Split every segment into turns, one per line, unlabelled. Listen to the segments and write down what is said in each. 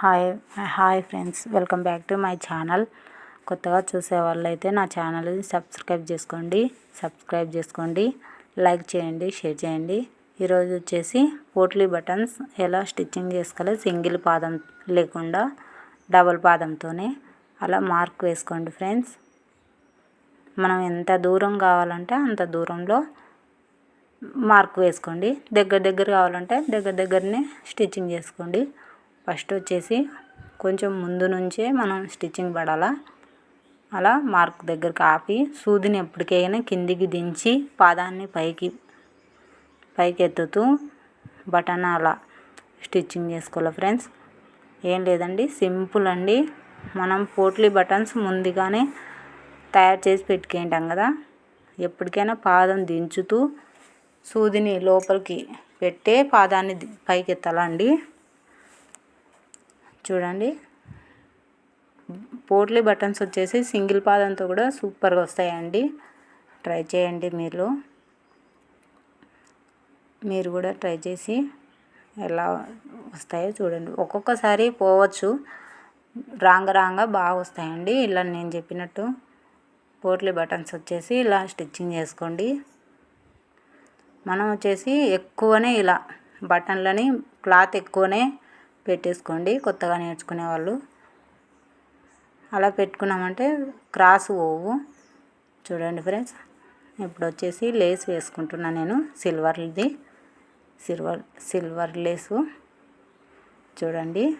Hi hi friends. Welcome back to my channel. కొత్తగా చూసే వాళ్ళైతే నా ఛానల్ని సబ్స్క్రైబ్ చేసుకోండి సబ్స్క్రైబ్ చేసుకోండి లైక్ చేయండి షేర్ చేయండి. ఈరోజు వచ్చేసి పోట్లీ బటన్స్ ఎలా స్టిచ్చింగ్ చేసుకోవాలి సింగిల్ పాదం లేకుండా డబుల్ పాదంతోనే అలా మార్క్ వేసుకోండి ఫ్రెండ్స్. మనం ఎంత దూరం కావాలంటే అంత దూరంలో మార్క్ వేసుకోండి. దగ్గర దగ్గర కావాలంటే దగ్గర దగ్గరనే స్టిచ్చింగ్ చేసుకోండి. ఫస్ట్ వచ్చేసి కొంచెం ముందు నుంచే మనం స్టిచ్చింగ్ పడాలా. అలా మార్క్ దగ్గరకు ఆపి సూదిని ఎప్పటికైనా కిందికి దించి పాదాన్ని పైకి పైకి ఎత్తుతూ బటన్ అలా స్టిచ్చింగ్ చేసుకోవాలి ఫ్రెండ్స్. ఏం లేదండి సింపుల్ అండి. మనం పోట్లీ బటన్స్ ముందుగానే తయారు చేసి పెట్టుకుంటాం కదా. ఎప్పటికైనా పాదం దించుతూ సూదిని లోపలికి పెట్టే పాదాన్ని పైకి ఎత్తాలండి చూడండి. పోట్లీ బటన్స్ వచ్చేసి సింగిల్ పాదంతో కూడా సూపర్గా వస్తాయండి. ట్రై చేయండి మీరు. మీరు కూడా ట్రై చేసి ఎలా వస్తాయో చూడండి. ఒక్కొక్కసారి పోవచ్చు. రాంగ రాంగ బాగా వస్తాయండి. ఇలా నేను చెప్పినట్టు పోట్లీ బటన్స్ వచ్చేసి ఇలా స్టిచ్చింగ్ చేసుకోండి. మనం వచ్చేసి ఎక్కువనే ఇలా బటన్లని క్లాత్ ఎక్కువనే పెట్టేసుకోండి. కొత్తగా నేర్చుకునే వాళ్ళు. అలా పెట్టుకున్నామంటే క్రాస్ పోవు. చూడండి ఫ్రెండ్స్ ఇప్పుడు వచ్చేసి లేస్ వేసుకుంటున్నా నేను. సిల్వర్ది సిల్వర్ సిల్వర్ లేసు. చూడండి.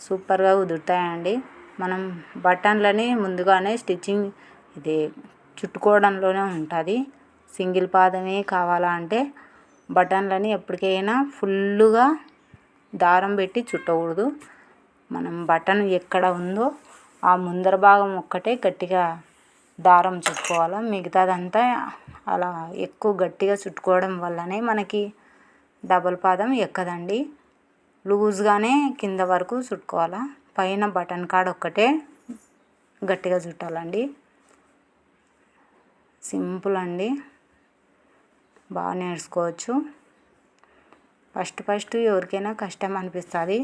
సూపర్గా కుదురుతాయండి మనం బటన్లని ముందుగానే స్టిచ్చింగ్ ఇది చుట్టుకోవడంలోనే ఉంటుంది. సింగిల్ పాదమే కావాలా అంటే బటన్లని ఎప్పటికైనా ఫుల్లుగా దారం పెట్టి చుట్టకూడదు. మనం బటన్ ఎక్కడ ఉందో ఆ ముందర భాగం ఒక్కటే గట్టిగా దారం చుట్టుకోవాలి. మిగతాదంతా అలా ఎక్కువ గట్టిగా చుట్టుకోవడం వల్లనే మనకి డబల్ పాదం ఎక్కదండి. లూజ్గానే కింద వరకు చుట్టుకోవాలి. పైన బటన్ కాడ ఒక్కటే గట్టిగా చుట్టాలండి. సింపుల్ అండి. బాగా నేర్చుకోవచ్చు. ఫస్ట్ ఫస్ట్ ఎవరికైనా కష్టం అనిపిస్తుంది.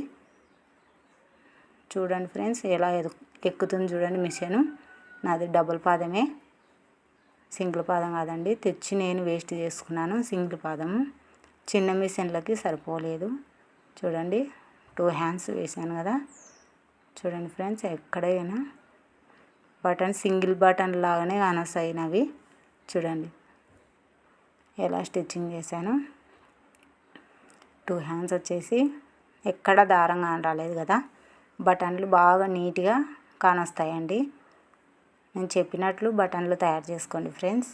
చూడండి ఫ్రెండ్స్ ఎలా ఎక్కుతుంది చూడండి మిషన్. నాది డబుల్ పాదమే. సింగిల్ పాదం కాదండి. తెచ్చి నేను వేస్ట్ చేసుకున్నాను సింగిల్ పాదము. చిన్న మిషన్లకి సరిపోలేదు. చూడండి టూ హ్యాండ్స్ వేసాను కదా. చూడండి ఫ్రెండ్స్ ఎక్కడైనా బటన్ సింగిల్ బటన్ లాగానే కానొస్తాయినవి చూడండి ఎలా స్టిచ్చింగ్ చేశాను. టూ హ్యాండ్స్ వచ్చేసి ఎక్కడ దారం రాలేదు కదా. బటన్లు బాగా నీట్గా కానొస్తాయండి. నేను చెప్పినట్లు బటన్లు తయారు చేసుకోండి ఫ్రెండ్స్.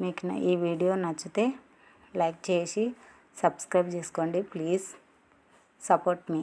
మీకు ఈ వీడియో నచ్చితే లైక్ చేసి సబ్స్క్రైబ్ చేసుకోండి. Please support me.